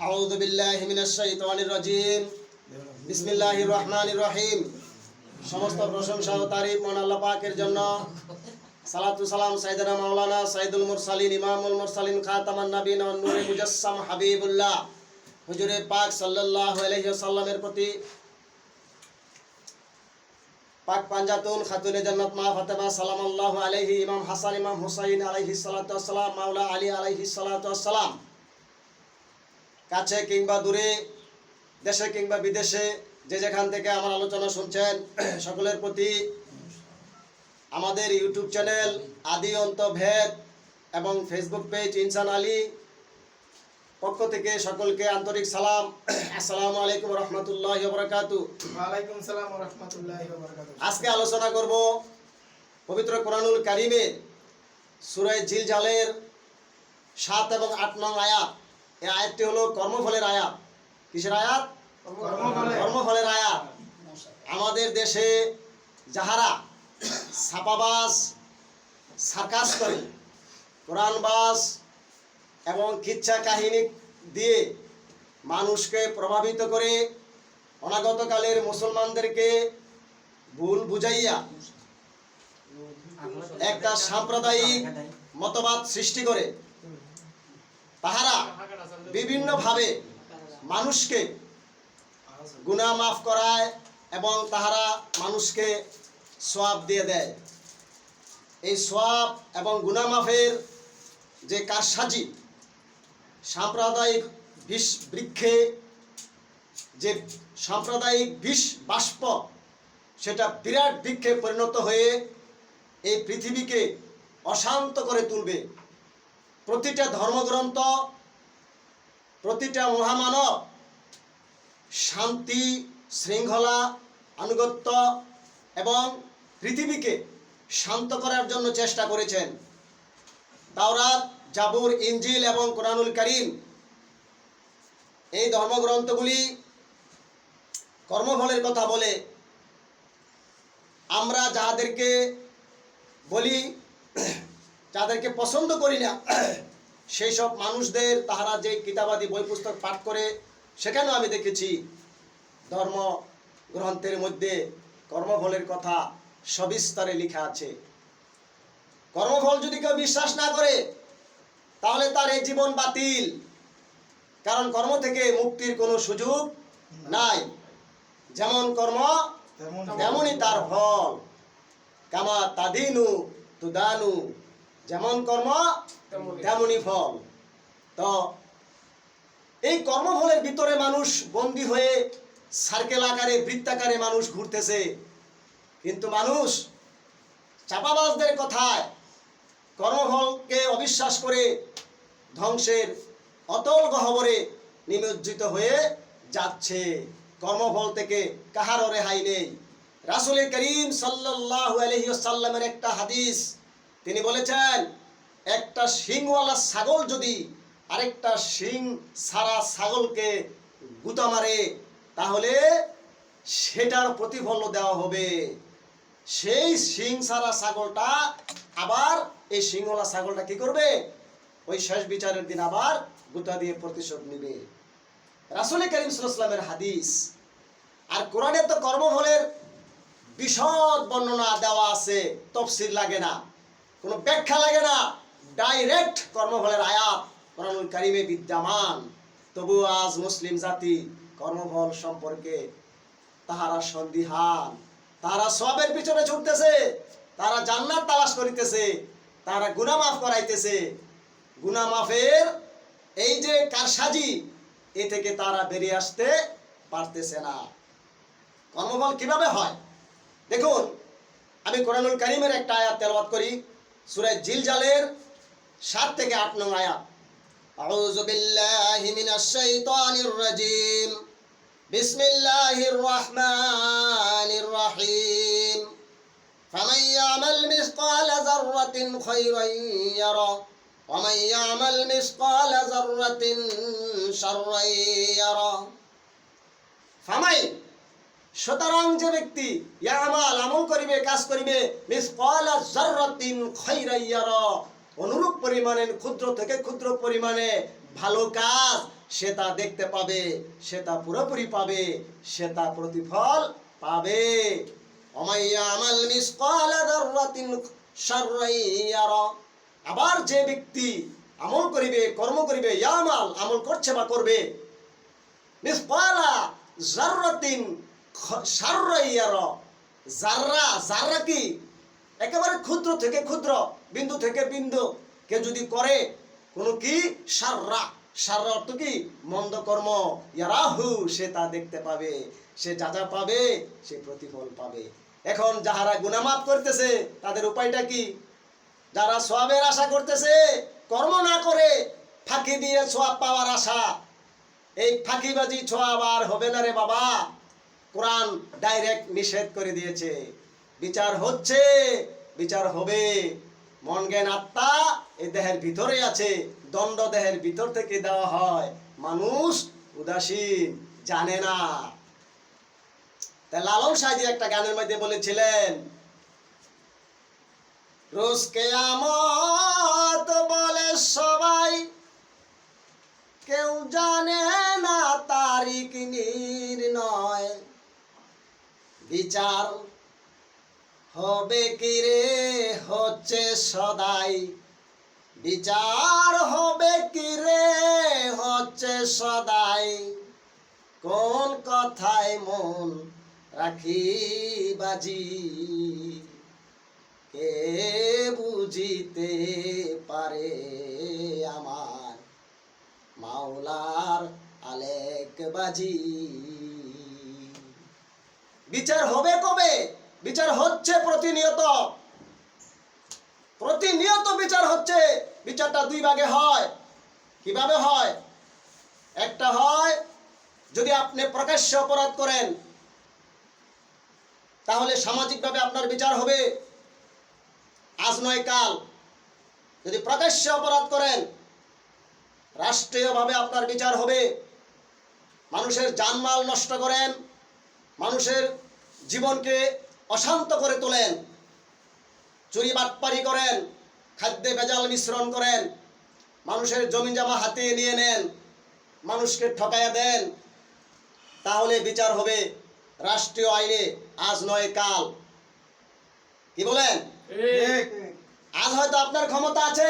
أعوذ بالله من الشيطان الرجيم بسم الله الرحمن الرحيم সমস্ত প্রশংসা ও তারিফ মহান আল্লাহ পাকের জন্য সালাতু সালাম সাইয়েদনা মাওলানা সাইদুল মুরসালিন ইমামুল মুরসালিন খাতামান নবীন ওয়া নূরে মুজাসসাম হাবিবুল্লাহ হুজুরে পাক সাল্লাল্লাহু আলাইহি ওয়াসাল্লামের প্রতি পাক পাঞ্জাতুন খাতুনে জান্নাত মা ফাতেমা সালামাল্লাহু আলাইহি ইমাম হাসান ইমাম হুসাইন আলাইহি সালাতু ওয়াসসালাম মাওলা আলী আলাইহি সালাতু ওয়াসসালাম কাছে কিংবা দূরে দেশে কিংবা বিদেশে যে যেখান থেকে আমার আলোচনা শুনছেন সকলের প্রতি আমাদের ইউটিউব চ্যানেল আদি অন্ত ভেদ এবং ফেসবুক পেজ ইনসান আলী পক্ষ থেকে সকলকে আন্তরিক সালাম। আসসালামু আলাইকুম রহমতুল্লাহ বরকাতু। ওয়ালাইকুম সালাম রাহমাতুল্লাহি আজকে আলোচনা করব পবিত্র কোরআনুল কারিমের সুরায় জিল জালের সাত এবং আট নং আয়াত। এই আয়াতটি হলো কর্মফলের আয়াত। কিসের আয়াত? কর্মফলের। আয়াত। আমাদের দেশে যাহারা ছাপাবাস সার্কাস করে কোরআনবাজ এবং কিচ্ছা কাহিনী দিয়ে মানুষকে প্রভাবিত করে অনাগতকালের মুসলমানদেরকে ভুল বুঝাইয়া একটা সাম্প্রদায়িক মতবাদ সৃষ্টি করে তাহারা বিভিন্নভাবে মানুষকে গুণা মাফ করায় এবং তাহারা মানুষকে সোয়াব দিয়ে দেয়। এই সোয়াব এবং গুণা মাফের যে কারসাজি, সাম্প্রদায়িক বিষ বৃক্ষে যে সাম্প্রদায়িক বিষ বাষ্প, সেটা বিরাট বৃক্ষে পরিণত হয়ে এই পৃথিবীকে অশান্ত করে তুলবে। প্রতিটা ধর্মগ্রন্থ প্রতিটা মহামানব শান্তি, শৃঙ্খলা, আনুগত্য এবং পৃথিবীকে শান্ত করার জন্য চেষ্টা করেছেন। তাওরাত, জাবুর ইঞ্জিল এবং কোরআনুল করিম এই ধর্মগ্রন্থগুলি কর্মফলের কথা বলে, আমরা যাদেরকে বলি, যাদেরকে পছন্দ করি না সেই সব মানুষদের তাহারা যে কিতাবাদি বই পুস্তক পাঠ করে, সেখানেও আমি দেখেছি ধর্ম গ্রন্থের মধ্যে কর্মফলের কথা সবিস্তারে লেখা আছে। কর্মফল যদি কেউ বিশ্বাস না করে, তাহলে তার এই জীবন বাতিল। কারণ কর্ম থেকে মুক্তির কোনো সুযোগ নাই। যেমন কর্ম তেমনই তার ফল। কামা তাদিনু তুদানু। যেমন কর্ম তেমনই। ফল। তো এই কর্মফলের ভিতরে মানুষ বন্দী হয়ে সার্কেল আকারে বৃত্তাকারে মানুষ ঘুরতেছে। কিন্তু মানুষ চাপাবাজদের কথায় কর্মফলকে অবিশ্বাস করে ধ্বংসের অতল গহবরে নিমজ্জিত হয়ে যাচ্ছে। কর্মফল থেকে কাহারও রেহাই নেই। রাসুল করিম সাল্লাল্লাহু আলাইহি সাল্লামের একটা হাদিস, তিনি বলেছেন একটা শিংওয়ালা ছাগল যদি আরেকটা শিং সারা ছাগলকে গুতা মারে, তাহলে সেটার প্রতিফল দেওয়া হবে। সেই শিং সারা ছাগলটা আবার এই সিংহলা ছাগলটা কি করবে? ওই শেষ বিচারের দিন আবার গুতা দিয়ে প্রতিশোধ নেবে। রাসুল করিম সাল্লামের হাদিস, আর কোরআনে তো কর্মফলের বিশদ বর্ণনা দেওয়া আছে, তফসির লাগে না, কোনো ব্যাখ্যা লাগে না। ডাইরেক্ট কর্মফলের আয়াত কোরআনুল কারিমে বিদ্যমান। তবু আজ মুসলিম জাতি কর্মফল সম্পর্কে তাহারা সন্দিহান। তারা সবের পিছনে ছুটতেছে তারা জান্নাত তালাশ করিতেছে তারা গুনাহ মাফ করাইতেছে। গুনাহ মাফের এই যে কারসাজি, এ থেকে তারা বেরিয়ে আসতে পারতেছে না। কর্মফল কীভাবে হয়? দেখুন, আমি কোরআনুল করিমের একটা আয়াত তেলাওয়াত করি, সূরা জিলজালের সাত থেকে আট নং আয়াত আউযু বিল্লাহি মিনাশ শাইতানির রাজিম বিসমিল্লাহির রহমানির রহিম فمن يعمل مثقال ذرة خيرا يره ومن يعمل مثقال ذرة شرا يره ফামাই সুতরাং যে ব্যক্তি ইয়ামাল আমল করিবে কাজ করিবে মিসকালা যাররাতিন খাইরাইয়ারা অনুরূপ পরিমাণে, ক্ষুদ্র থেকে ক্ষুদ্র পরিমাণে ভালো কাজ সে তা দেখতে পাবে, সে তা পুরোপুরি পাবে, সে তা প্রতিফল পাবে। আবার যে ব্যক্তি আমল করিবে, কর্ম করিবে, ইয়ামাল আমল করছে বা করবে, মিসকালা জাররাতিন ইয়ারা। জাররা জাররা কি? একেবারে ক্ষুদ্র থেকে ক্ষুদ্র। বিন্দু থেকে বিন্দু। কে যদি করে, কোনো কি? সাররা। সাররা অর্থ কি? মন্দ কর্ম। ইয়ারাহু, সে তা দেখতে পাবে। সে যা যা পাবে, সে প্রতিফল পাবে। এখন যাহারা গুনামাপ করতেছে, তাদের উপায়টা কি? যারা সোয়াবের আশা করতেছে, কর্ম না করে, ফাঁকি দিয়ে সোয়াব পাওয়ার আশা। এই ফাঁকিবাজি ছোঁয়াব আর হবে না রে বাবা। কোরআন ডাইরেক্ট নিষেধ করে দিয়েছে। বিচার হচ্ছে, বিচার হবে। মন জ্ঞান আত্মা এই দেহের ভিতরে আছে। দণ্ড দেহের ভিতর থেকে দেওয়া হয়। মানুষ উদাসীন, জানে না। লালন সাহেজি একটা গানের মধ্যে বলেছিলেন, রোজ কেয়ামত বলে সবাই, কেউ জানে না তারিখ নির্ণয়। বিচার হবে কি রে? হচ্ছে সদাই। বিচার হবে কি রে? হচ্ছে সদাই। কোন কথায় মন রাখি বাজি? কে বুঝিতে পারে আমার মাওলার আলেক বাজি? বিচার হবে কবে? বিচার হচ্ছে প্রতিনিয়ত। প্রতিনিয়ত বিচার হচ্ছে, বিচারটা দুই ভাগে হয়। কীভাবে হয়? একটা হয়, যদি আপনি প্রকাশ্য অপরাধ করেন, তাহলে সামাজিকভাবে আপনার বিচার হবে। আজ নয় কাল। যদি প্রকাশ্য অপরাধ করেন, রাষ্ট্রীয়ভাবে আপনার বিচার হবে। মানুষের জানমাল নষ্ট করেন, মানুষের জীবনকে অশান্ত করে তোলেন। চুরি বাটপারি করেন খাদ্যে ভেজাল মিশ্রণ করেন মানুষের জমি জামা হাতে নিয়ে নেন মানুষকে ঠকাইয়া দেন। তাহলে বিচার হবে রাষ্ট্রীয় আইনে আজ নয় কাল। কি বলেন? আজ হয়তো আপনার ক্ষমতা আছে।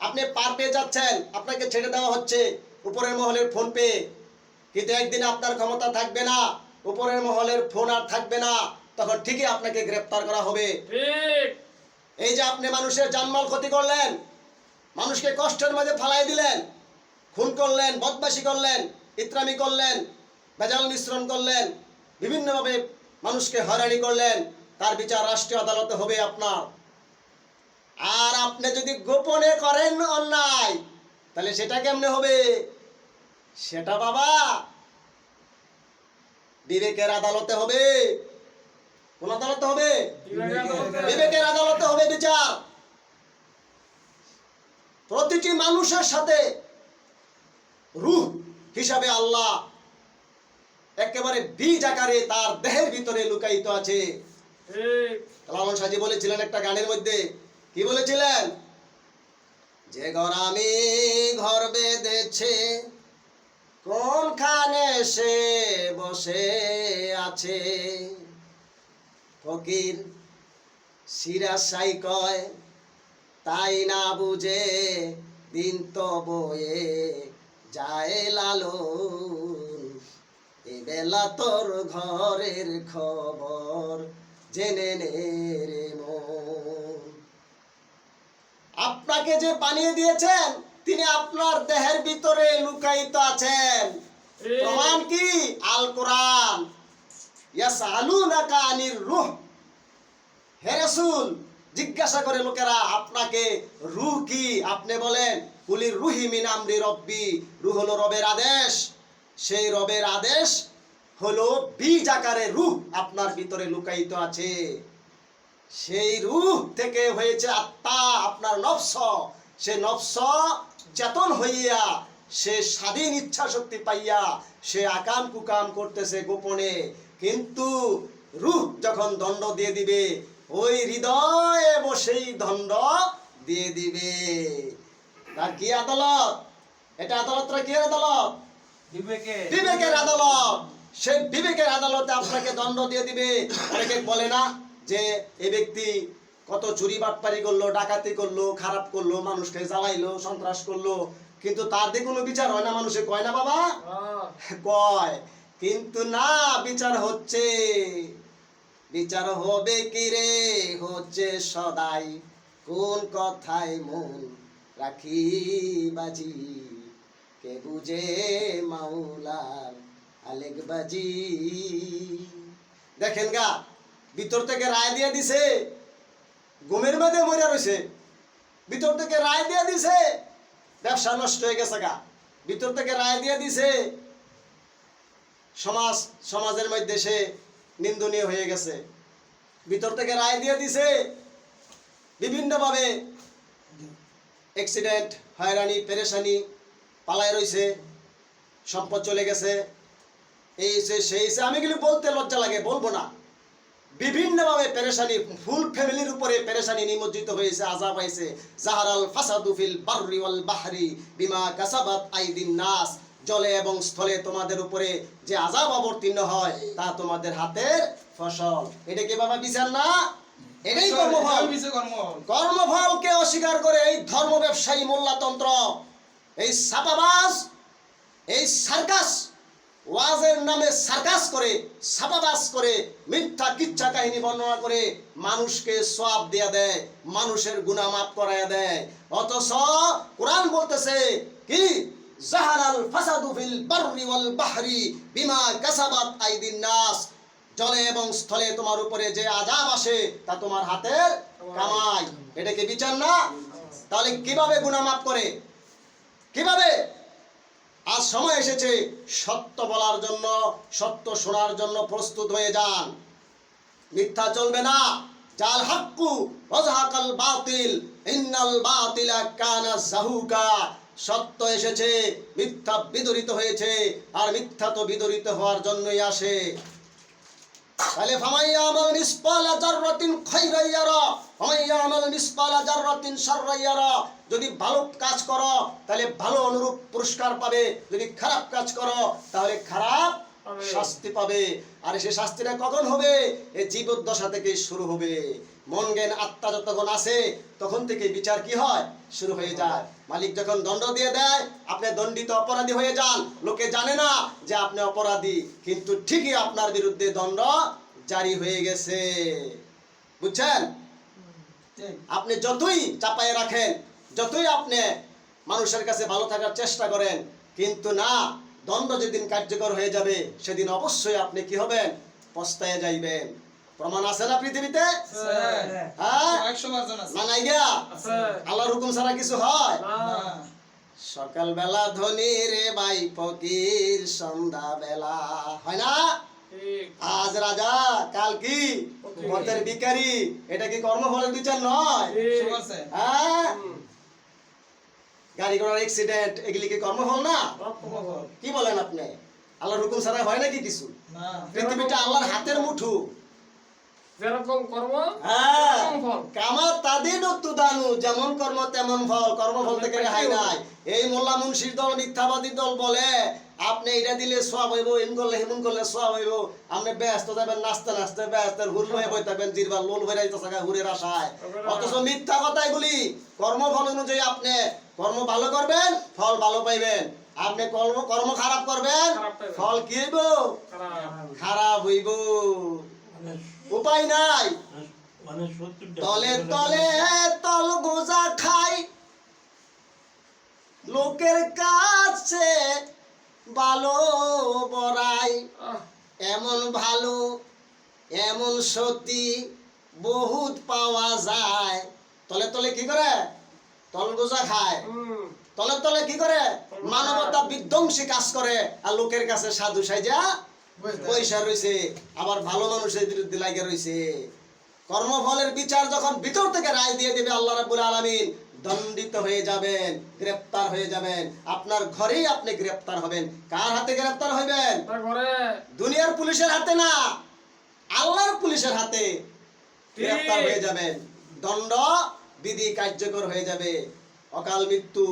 আপনি পার পেয়ে যাচ্ছেন আপনাকে ছেড়ে দেওয়া হচ্ছে উপরের মহলের ফোন পে কিন্তু একদিন আপনার ক্ষমতা থাকবে না। উপরের মহলের ফোন আর থাকবে না। তখন ঠিকই আপনাকে গ্রেপ্তার করা হবে। এই যে আপনি মানুষের জানমাল ক্ষতি করলেন মানুষকে কষ্টের মাঝে ফালাই দিলেন খুন করলেন বদমাশি করলেন ইত্রামি করলেন ভেজাল মিশ্রণ করলেন বিভিন্নভাবে মানুষকে হয়রানি করলেন তার বিচার রাষ্ট্রীয় আদালতে হবে আপনার। আর আপনি যদি গোপনে করেন অন্যায় তাহলে সেটা কেমনে হবে? সেটা বাবা বিবেকের আদালতে হবে। কোন আদালতে হবে? বিবেকের আদালতে। হবে বিচার। প্রতিটি মানুষের সাথে রূহ হিসাবে আল্লাহ একেবারে বীজ আকারে তার দেহের ভিতরে লুকায়িত আছে। লালন সাজি বলেছিলেন একটা গানের মধ্যে। কি বলেছিলেন? যে ঘর আমি ঘর বেঁধেছে কোনখানে সে বসে আছে। ফকির সিরাশাই কয় তাই না বুঝে দিন তো বয়ে যায় লালন। এ বেলা তোর ঘরের খবর জেনে নে রে আপনাকে যে বানিয়ে দিয়েছেন তিনি আপনার দেহের ভিতরে লুকায়িত আছেন। প্রমাণ কি? আল কোরআন। জিজ্ঞাসা করে লোকেরা, আপনাকে রূহ কি? আপনি বলেন কুলির রুহি মিন রব্বি। রূহ হলো রবের আদেশ। সেই রবের আদেশ হলো বীজ আকারে রূহ আপনার ভিতরে লুকায়িত আছে। সেই রূহ থেকে হয়েছে আত্মা, আপনার নফস। সে নফস চেতন হইয়া, সে স্বাধীন ইচ্ছা শক্তি পাইয়া, সে আকাম কুকাম করতেছে গোপনে। কিন্তু রূহ যখন দণ্ড দিয়ে দিবে ওই হৃদয়ে বসেই দণ্ড দিয়ে দিবে। তার কি আদালত? এটা আদালতটা কি আদালত? বিবেকের। আদালত। সেই বিবেকের আদালতে আপনাকে দণ্ড দিয়ে দিবে। অনেকে বলে না যে এ ব্যক্তি কত চুরি বাটপারি করল ডাকাতি করল খারাপ করল মানুষকে জ্বালাইলো সন্ত্রাস করল। কিন্তু তার দিয়ে কোনো বিচার হয় না মানুষে কয় না বাবা? আহ, কয়। কিন্তু না, বিচার হচ্ছে। বিচার হবে কি রে? হচ্ছে সদাই। কোন কথায় মন রাখি বাজি কে বুঝে মাওলার আলেক বাজি দেখেন গা, ভিতর থেকে রায় দিয়ে দিছে, ঘুমের মধ্যে মরে রয়েছে ভিতর থেকে রায় দিয়ে দিছে, ব্যবসা নষ্ট হয়ে গেছে গা। ভিতর থেকে রায় দিয়ে দিছে সমাজ, সমাজের মধ্যে সে নিন্দনীয় হয়ে গেছে। ভিতর থেকে রায় দিয়ে দিছে, বিভিন্নভাবে অ্যাক্সিডেন্ট হয়রানি, পেরেশানি পালায় রইছে, সম্পদ চলে গেছে। এই সে সেই সে আমি কিন্তু বলতে লজ্জা লাগে, বলব না। বিভিন্নভাবে পেরেশানি ফুল ফ্যামিলির উপরে পেরেশানি নিমজ্জিত হয়েছে, আজাব হয়েছে। জাহারাল ফাসাদু ফিল বাররি ওয়াল বাহরি বিমা কাসাবাত আইদিন নাস। জলে এবং স্থলে তোমাদের উপরে যে আজাব অবতীর্ণ হয় তা তোমাদের হাতের ফসল। এটা কি বাবা বিচার না? এটাই কর্মফল। কর্মফলকে অস্বীকার করে এই ধর্ম ব্যবসায়ী মোল্লাতন্ত্র এই সাপাবাজ এই সার্কাস ওয়াজের নামে সার্কাস করে সাপাবাজ করে মিথ্যা কিচ্ছা কাহিনী বর্ণনা করে মানুষকে সওয়াব দেয়া দেয় মানুষের গুনাহ মাফ করায়া দেয়। অথচ কোরআন বলতেছে কি? জাহারাল ফাসাদু ফিল বাররি ওয়াল বাহরি বিমা কাসাবাত আইদিন নাস। জলে এবং স্থলে তোমার উপরে যে আজাব আসে, তা তোমার হাতের কামাই। এটা কি বিচার না? তাহলে কীভাবে গুনাহ মাফ করে? কীভাবে? আজ সময় এসেছে, সত্য বলার জন্য, সত্য শোনার জন্য প্রস্তুত হয়ে যান। মিথ্যা চলবে না। জাল হাক্কু, ওয়াজহাকাল বাতিল, ইন্নাল বাতিলা কানা জাহুকা। সত্য এসেছে মিথ্যা বিদরিত হয়েছে আর মিথ্যা তো বিদরিত হওয়ার জন্যই আসে। তাহলে ফামাইয়া আমাল মিসকালা জাররাতিন খাইরান ইয়ারা ফামাইয়া আমাল মিসকালা জাররাতিন শাররান ইয়ারা যদি ভালো কাজ করো তাহলে ভালো অনুরূপ পুরস্কার পাবে। যদি খারাপ কাজ করো তাহলে খারাপ শাস্তি পাবে। আর সে শাস্তিটা কখন হবে? এই জীবদ্দশা থেকে শুরু হবে। মন জ্ঞান, আত্মা যতক্ষণ আছে, তখন থেকে বিচার কি হয়? শুরু হয়ে যায়। মালিক যখন দণ্ড দিয়ে দেয়, আপনি দণ্ডিত অপরাধী হয়ে যান। লোকে জানে না যে আপনি অপরাধী, কিন্তু ঠিকই আপনার বিরুদ্ধে দণ্ড জারি হয়ে গেছে। বুঝছেন? আপনি যতই চাপায় রাখেন, যতই আপনি মানুষের কাছে ভালো থাকার চেষ্টা করেন, কিন্তু না, দণ্ড যেদিন কার্যকর হয়ে যাবে, সেদিন অবশ্যই আপনি কি হবেন? পস্তায় যাইবেন। প্রমাণ আছে না পৃথিবীতে? হ্যাঁ? না নাই আল্লাহর হুকুম ছাড়া কিছু হয়? সকালবেলা ধনী রে বাই ফকির সন্ধ্যা বেলা হয় না? আজ রাজা কাল কি। পথের ভিখারি। এটা কি কর্ম কর্মফলের বিচার নয়? হ্যাঁ? গাড়ি ঘোড়ার অ্যাক্সিডেন্ট এগুলি কি কর্ম কর্মফল না? কি বলেন আপনি? আল্লাহর হুকুম ছাড়া হয় নাকি কিছু? পৃথিবীটা আল্লাহর হাতের মুঠু। যেরকম কর্ম হ্যাঁ। ফল। কামা তাদের দানু যেমন কর্ম তেমন ফল। কর্মফল থেকে রেহাই নাই। এই মোল্লা মুন্সির দল মিথ্যাবাদী দল বলে আপনি এটা দিলে সব হইব এমন করলে হেমন করলে সব হইব। আপনি ব্যস্ত যাবেন নাচতে নাচতে ব্যস্ত হুর হয়ে। বই থাকবেন জিরবার লোল হয়ে যাইতে থাকা হুরের আশায়। অথচ মিথ্যা কথা এগুলি কর্মফল অনুযায়ী আপনি কর্ম ভালো করবেন ফল ভালো পাইবেন। আপনি কর্ম কর্ম খারাপ করবেন ফল কি হইব? খারাপ। খারাপ হইব। উপায় নাই। মানে তলে তলে তল গোজা খাই লোকের কাছে ভালো বড়াই। এমন ভালো এমন সতী বহুত পাওয়া যায়। তলে তলে কি করে? তল গোজা খায়। তলে তলে কি করে? মানবতা বিধ্বংসী কাজ করে। আর লোকের কাছে সাধু সাইজা পয়সা রয়েছে আবার ভালো মানুষের বিরুদ্ধে লাগে রয়েছে কর্মফলের বিচার যখন ভিতর থেকে রায় দিয়ে দেবে আল্লাহ রাব্বুল আলামিন দণ্ডিত হয়ে যাবেন গ্রেপ্তার হয়ে যাবেন। আপনার ঘরেই আপনি গ্রেপ্তার হবেন। কার হাতে গ্রেপ্তার হইবেন? ঘরে। দুনিয়ার পুলিশের হাতে না আল্লাহর পুলিশের হাতে। গ্রেপ্তার হয়ে যাবেন। দণ্ড বিধি কার্যকর হয়ে যাবে। অকাল মৃত্যু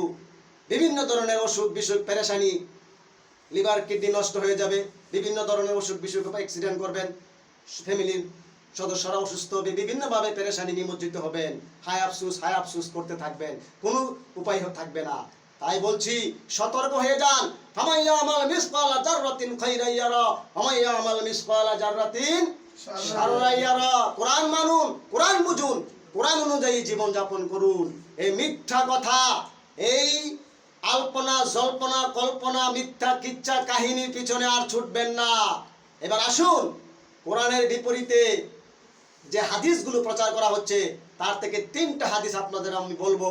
বিভিন্ন ধরনের অসুখ বিসুখ পেরেশানি লিভার কিডনি নষ্ট হয়ে যাবে। বিভিন্ন ধরনের অসুখ বিসুখ বা অ্যাক্সিডেন্ট করবেন। ফ্যামিলির সদস্যরা অসুস্থ হবে বিভিন্নভাবে পেরেশানি নিমজ্জিত হবেন। হায় আফসুস হায় আফসুস করতে থাকবেন। কোনো উপায় থাকবে না। তাই বলছি, সতর্ক হয়ে যান। ফামাইয়া আমাল মিসকালা জাররাতিন খাইরা ইয়ারা। ফামাইয়া আমাল মিসকালা জাররাতিন শাররা ইয়ারা। কোরআন মানুন, কোরআন বুঝুন। কোরআন অনুযায়ী জীবন যাপন করুন। এই মিথ্যা কথা, এই আল্পনা, জল্পনা, কল্পনা, মিথ্যা, কিচ্ছা কাহিনীর পিছনে আর ছুটবেন না। এবার আসুন, কোরআনের বিপরীতে যে হাদিসগুলো প্রচার করা হচ্ছে, তার থেকে তিনটা হাদিস আপনাদের আমি বলব।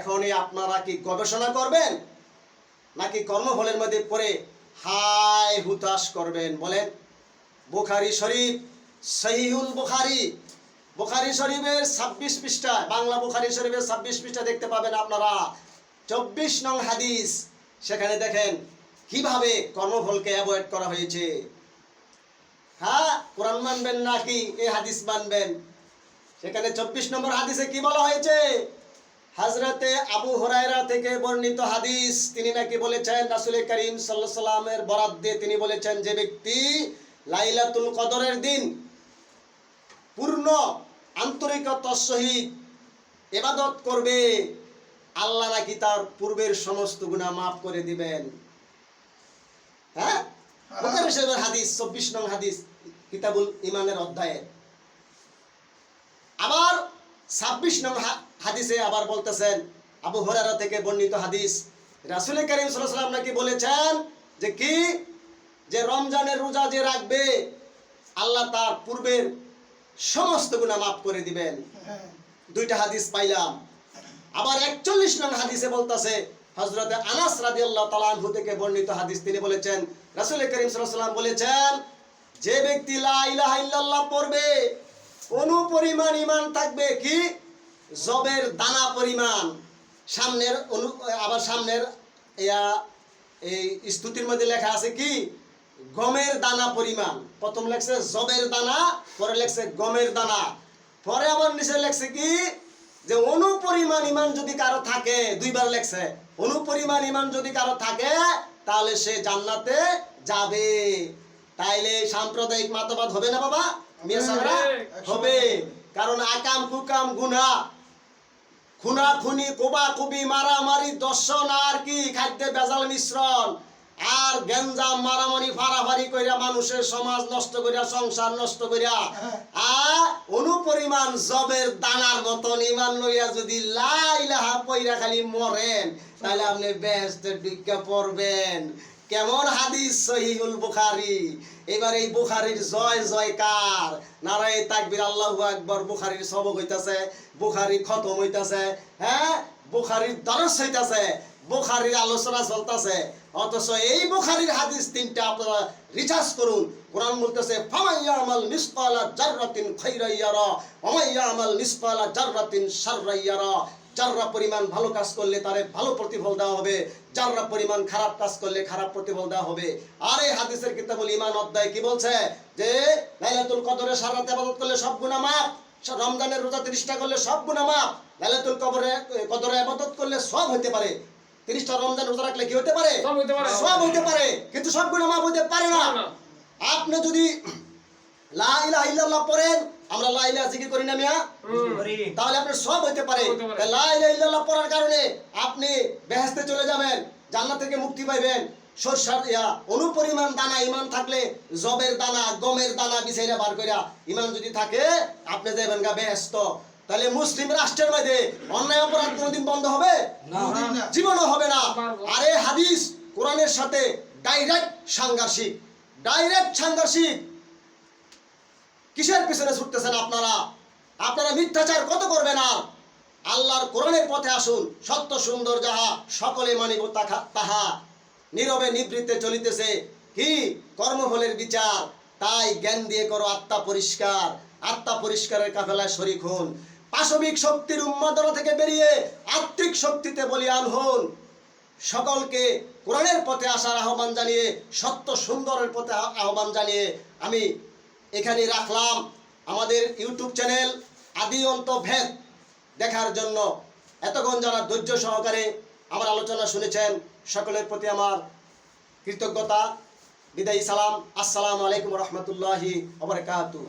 এখনই আপনারা কি গবেষণা করবেন, নাকি কর্মফলের মধ্যে পড়ে হাই হুতাশ করবেন? বলেন, বুখারি শরীফ, সহিহুল বুখারি। বুখারি শরীফের ছাব্বিশ পৃষ্ঠা, বাংলা বুখারি শরীফের ছাব্বিশ পৃষ্ঠা দেখতে পাবেন আপনারা। চব্বিশ নং হাদিস, সেখানে দেখেন কীভাবে কর্মফলকে অ্যাভয়েড করা হয়েছে। হ্যাঁ কোরআন মানবেন নাকি এই হাদিস মানবেন? সেখানে চব্বিশ নম্বর হাদিসে কি বলা হয়েছে? হাজরাতে আবু হরাইরা থেকে বর্ণিত হাদিস, তিনি নাকি বলেছেন, রাসুল করিম সাল্লাহ সাল্লামের বরাদ দিয়ে তিনি বলেছেন যে ব্যক্তি লাইলাতুল কদরের দিন পূর্ণ আন্তরিকতার সহিত এবাদত করবে। আল্লাহ নাকি তার পূর্বের সমস্ত গুনাহ মাফ করে দিবেন। হ্যাঁ? হাদিস চব্বিশ নং হাদিস কিতাবুল ইমানের অধ্যায়ে। আবার ছাব্বিশ নং হাদিসে আবার বলতেছেন আবু হরারা থেকে বর্ণিত হাদিস। রাসুল করিম সাল্লাম নাকি বলেছেন যে কি? যে রমজানের রোজা যে রাখবে আল্লাহ তার পূর্বের সমস্ত গুনাহ মাফ করে দিবেন। দুইটা হাদিস পাইলাম। আবার একচল্লিশ নং হাদিসে বলতেছে হজরতে আনাস রাদিয়াল্লাহু তাআলা আনহু থেকে বর্ণিত হাদিস, তিনি বলেছেন, রাসূল করিম ওয়াসাল্লাম বলেছেন, যে ব্যক্তি লা ইলাহা ইল্লাল্লাহ পড়বে অনু পরিমাণ ইমান থাকবে কি? জবের দানা পরিমাণ। সামনের অনু, আবার সামনের ইয়া, এই স্তুতির মধ্যে লেখা আছে কি? গমের দানা পরিমাণ। প্রথম লেখছে জবের দানা, পরে লেখছে গমের দানা। পরে আবার নিচে লেখছে কি? যে অনুপরিমাণ ইমান যদি কারও থাকে দুইবার লেখছে অনুপরিমাণ ইমান যদি কারও থাকে তাহলে সে জান্নাতে যাবে। তাইলে সাম্প্রদায়িক মতবাদ হবে না বাবা? মিয়া হবে। কারণ আকাম কুকাম গুনা খুনা খুনি কোবা কুবি মারামারি দর্শন আর কি খাদ্যে বেজাল মিশ্রণ। আর গেঞ্জাম মারামারি ফারাফারি কইরা মানুষের সমাজ নষ্ট কইরা, সংসার নষ্ট কইরা আ অনুপরিমাণ জবের দানার মতন ইমান লইয়া যদি লাইলাহা পইরা খালি মরেন, তাহলে আপনি বেহেশতে ডিগ্গা পড়বেন। কেমন হাদিস সহিহুল বুখারী? এবার এই বুখারীর জয় জয়কার। নারায়ে তাকবীর, আল্লাহু আকবার, বুখারীর সবক হইতাছে, বুখারী খতম হইতাছে হ্যাঁ? বুখারীর দরস হইতাছে। বুখারীর আলোচনা চলতেছে। অথচ এই বুখারির হাদিস তিনটা আপনারা রিচার্জ করুন। কোরআন বলতেছে ফামাইয়া আমাল মিসকালা জাররাতিন খাইরা ইয়ারা ওমাইয়া আমাল মিসকালা জাররাতিন শাররা ইয়ারা। যাররা পরিমাণ ভালো কাজ করলে তারে ভালো প্রতিফল দেওয়া হবে। যাররা পরিমাণ খারাপ কাজ করলে খারাপ প্রতিফল দেওয়া হবে। আর এই হাদিসের কিতাবুল ইমান অধ্যায় কি বলছে? যে লাইলাতুল কদরে সারাতে ইবাদত করলে সব গুনাহ মাফ, রমজানের রোজা তিরিশটা করলে সব গুনাহ মাফ, লাইলাতুল কবরে কদরে ইবাদত করলে সব হতে পারে। তিরিশটা রমজান রোজা রাখলে কি হতে পারে? সব হইতে পারে। সব হতে পারে কিন্তু সব গুনাহ মাফ হতে পারে না। আপনি যদি লা ইলাহা ইল্লাল্লাহ পড়েন আমরা লা ইলাহা জিকির করি না মিয়া? তাহলে আপনার সব হতে পারে। হতে লা ইলাহা ইল্লাল্লাহ পড়ার কারণে আপনি বেহেশতে চলে যাবেন জান্নাত থেকে মুক্তি পাইবেন। সরষার ইয়া অনুপরিমাণ দানা ইমান থাকলে জবের দানা গমের দানা বিছাইরা বার কইরা ইমান যদি থাকে আপনি যাবেন গা বেহেশত। তাহলে মুসলিম রাষ্ট্রের মধ্যে অন্যায় অপরাধ কোনোদিন বন্ধ হবে? জীবনও হবে না। আর হাদিস কোরআনের সাথে ডাইরেক্ট সাংঘর্ষিক। ডাইরেক্ট সাংঘর্ষিক। কিসের পিছনে ছুটতেছেন আপনারা? আপনারা মিথ্যাচার কত করবেন আর? আল্লাহর কোরআনের পথে আসুন। সত্য সুন্দর যাহা সকলে মানিব তাহা- তাহা নীরবে নিবৃত্তে চলিতেছে। কি? কর্মফলের বিচার। তাই জ্ঞান দিয়ে করো আত্মা পরিষ্কার। আত্মা পরিষ্কারের কাফেলায় শরিক হন। পাশবিক শক্তির উন্মাদনা থেকে বেরিয়ে আত্মিক শক্তিতে বলিয়ান হন। সকলকে কোরআনের পথে আসার আহ্বান জানিয়ে, সত্য সুন্দরের পথে আহ্বান জানিয়ে আমি এখানে রাখলাম আমাদের ইউটিউব চ্যানেল আদি অন্ত ভেদ দেখার জন্য। এতক্ষণ যারা ধৈর্য সহকারে আমার আলোচনা শুনেছেন, সকলের প্রতি আমার কৃতজ্ঞতা। বিদায়ী সালাম। আসসালামু আলাইকুম রহমতুল্লাহি আসসালাম।